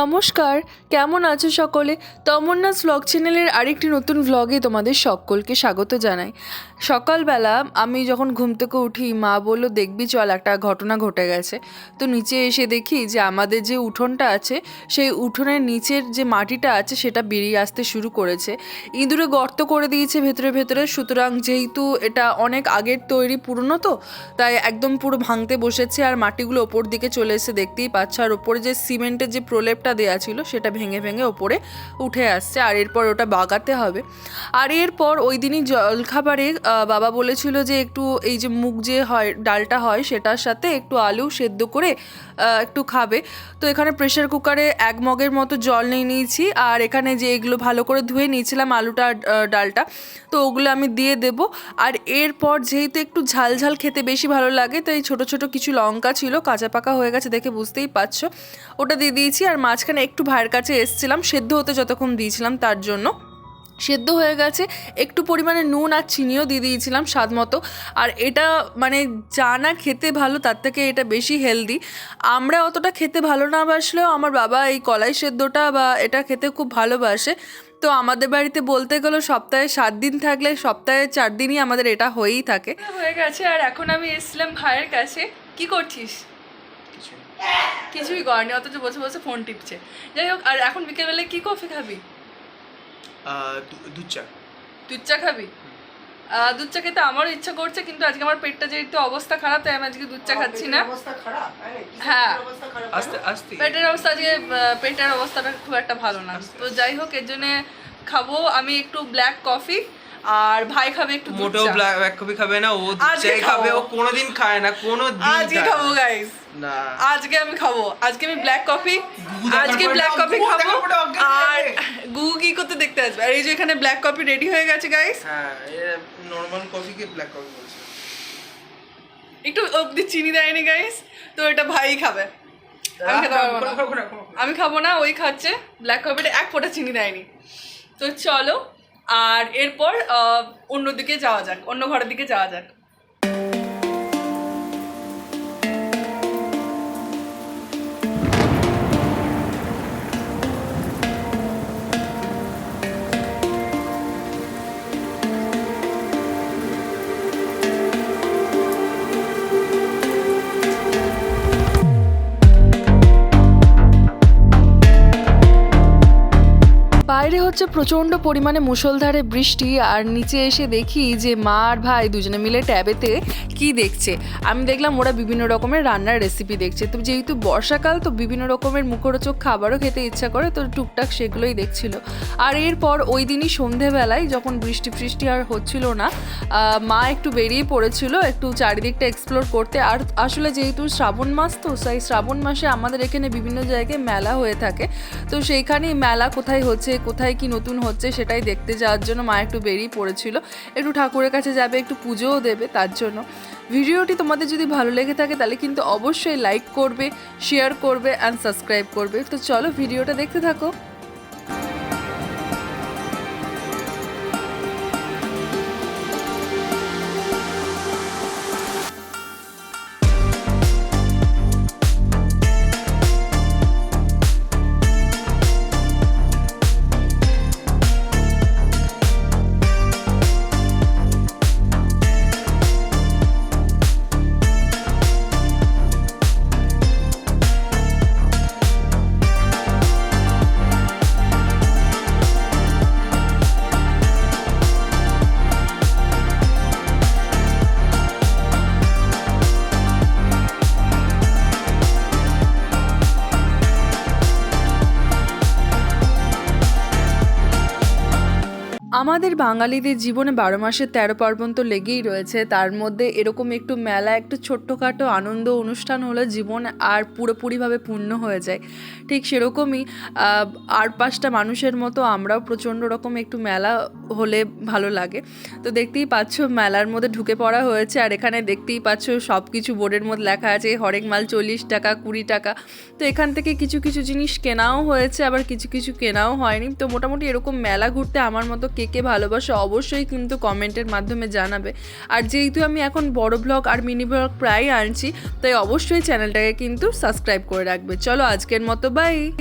নমস্কার, কেমন আছো সকলে? তমন্নাস ভ্লগ চ্যানেলের আরেকটি নতুন ভ্লগে তোমাদের সকলকে স্বাগত জানাই। সকালবেলা আমি যখন ঘুম থেকে উঠি, মা বলল, দেখবি, চল, একটা ঘটনা ঘটে গেছে। তো নিচে এসে দেখি যে আমাদের যে উঠোনটা আছে, সেই উঠোনের নিচের যে মাটিটা আছে, সেটা বেরিয়ে আসতে শুরু করেছে। ইঁদুরে গর্ত করে দিয়েছে ভেতরে ভেতরে, সুতরাং যেহেতু এটা অনেক আগের তৈরি, পুরনো তো, তাই একদম পুরো ভাঙতে বসেছে। আর মাটিগুলো ওপর দিকে চলে এসে দেখতেই পাচ্ছ। আর ওপরে যে সিমেন্টের যে প্রলেপটা দেওয়া ছিল, সেটা ভেঙে ভেঙে ওপরে উঠে আসছে, আর এরপর ওটা বাগাতে হবে। আর এরপর ওই দিনই জলখাবারে বাবা বলেছিল যে একটু এই যে মুগ যে হয়, ডালটা হয়, সেটার সাথে একটু আলু সেদ্ধ করে একটু খাবে। তো এখানে প্রেশার কুকারে এক মগের মতো জল নিয়ে নিয়েছি, আর এখানে যে এগুলো ভালো করে ধুয়ে নিয়েছিলাম আলুটা ডালটা, তো ওগুলো আমি দিয়ে দেব। আর এরপর যেহেতু একটু ঝাল ঝাল খেতে বেশি ভালো লাগে, তাই ছোট ছোট কিছু লঙ্কা ছিল, কাঁচা পাকা হয়ে গেছে দেখে বুঝতেই পারছ। ওটা দিয়ে দিয়েছি, আর মাঝখানে একটু ভাইয়ের কাছে এসছিলাম, সেদ্ধ হতে যতক্ষণ দিয়েছিলাম তার জন্য। সেদ্ধ হয়ে গেছে, একটু পরিমাণে নুন আর চিনিও দিয়ে দিয়েছিলাম স্বাদ মতো। আর এটা মানে যা না খেতে ভালো, তার থেকে এটা বেশি হেলদি আমরা অতটা খেতে ভালো না বাসলেও আমার বাবা এই কলাই সেদ্ধটা বা এটা খেতে খুব ভালোবাসে। তো আমাদের বাড়িতে বলতে গেলে সপ্তাহে সাত দিন থাকলে সপ্তাহে চার দিনই আমাদের এটা হয়েই থাকে। হয়ে গেছে, আর এখন আমি এসলাম ভাইয়ের কাছে। কি করছিস? কিছুই করেনি অথচ বসে বসে ফোন টিপছে। যাই হোক আর এখন বিকেলবেলায় কি কফি খাবি? দুধ চা। দুধ চা খাবি? দুধ চা খেতে আমারও ইচ্ছা করছে কিন্তু আজকে আমার পেটটা যে একটু অবস্থা খারাপ তাই আমি আজকে দুধ চা খাচ্ছি না। হ্যাঁ হ্যাঁ। আস্তে আস্তে। পেটের অবস্থা আজকে পেটের অবস্থাটা খুব একটা ভালো না। তো যাই হোক এর জন্য খাব। আমি একটু ব্ল্যাক কফি আর ভাই খাবে একটু মোটেও ব্ল্যাক কফি খাবে না ও চাই খাবে ও কোনোদিন খায় না কোনো দিন আজকে খাব গাইস না। আজকে আমি খাব। আজকে আমি ব্ল্যাক কফি আজকে ব্ল্যাক কফি খাব। আর। গুগু কি করতে দেখতে আসবে? আর এই যে এখানে ব্ল্যাক কফি রেডি হয়ে গেছে গাইস হ্যাঁ নর্মাল কফিকে ব্ল্যাক কফি বলছে। একটু অব্দি চিনি দেয়নি গাইস তো এটা ভাই খাবে। আমি খাব না। ওই খাচ্ছে। ব্ল্যাক কফিটা এক ফোঁটা চিনি দেয়নি। তো চলো আর এরপর অন্য অন্যদিকে যাওয়া যাক অন্য ঘরের দিকে যাওয়া যাক। হচ্ছে প্রচণ্ড পরিমাণে মুষলধারে বৃষ্টি আর নিচে এসে দেখি যে মা আর ভাই দুজনে মিলে ট্যাবেতে কি দেখছে। আমি দেখলাম ওরা বিভিন্ন রকমের রান্নার রেসিপি দেখছে। তো যেহেতু বর্ষাকাল, তো বিভিন্ন রকমের মুখরোচক খাবারও খেতে ইচ্ছা করে, তো টুকটাক সেগুলোই দেখছিল। আর এরপর ওই দিনই সন্ধেবেলায় যখন বৃষ্টি ফৃষ্টি আর হচ্ছিল না মা একটু বেরিয়ে পড়েছিল, একটু চারিদিকটা এক্সপ্লোর করতে। আর আসলে যেহেতু শ্রাবণ মাস তো, তাই শ্রাবণ মাসে আমাদের এখানে বিভিন্ন জায়গায় মেলা হয়ে থাকে। তো সেইখানেই মেলা কোথায় হচ্ছে, কোথায় কি নতুন হচ্ছে সেটাই দেখতে যাওয়ার জন্য মা একটু বেরিয়ে পড়েছিল। একটু ঠাকুরের কাছে যাবে, একটু পুজোও দেবে তার জন্য। ভিডিওটি তোমাদের যদি ভালো লেগে থাকে তাহলে কিন্তু অবশ্যই লাইক করবে শেয়ার করবে অ্যান্ড সাবস্ক্রাইব করবে। তো চলো ভিডিওটা দেখতে থাকো। আমাদের বাঙালিদের জীবনে বারো মাসে তেরো পার্বণ তো লেগেই রয়েছে। তার মধ্যে এরকম একটু মেলা, একটু ছোট্টখাটো আনন্দ অনুষ্ঠান হলে জীবন আর পুরোপুরিভাবে পূর্ণ হয়ে যায়। ঠিক সেরকমই আর পাঁচটা মানুষের মতো আমরাও প্রচণ্ড রকম একটু মেলা হলে ভালো লাগে। তো দেখতেই পাচ্ছ, মেলার মধ্যে ঢুকে পড়া হয়েছে। আর এখানে দেখতেই পাচ্ছ সব কিছু বোর্ডের মধ্যে লেখা আছে, হরেক মাল চল্লিশ টাকা, কুড়ি টাকা। তো এখান থেকে কিছু কিছু জিনিস কেনাও হয়েছে, আবার কিছু কিছু কেনাও হয়নি। তো মোটামুটি এরকম মেলা ঘুরতে আমার মতো কে কে ভালোবাসো অবশ্যই কিন্তু কমেন্টের মাধ্যমে জানাবে। আর যেহেতু আমি এখন বড় ব্লগ আর মিনি ব্লগ প্রায় আনছি, তাই অবশ্যই চ্যানেলটাকে কিন্তু সাবস্ক্রাইব করে রাখবে। চলো আজকের মতো বাই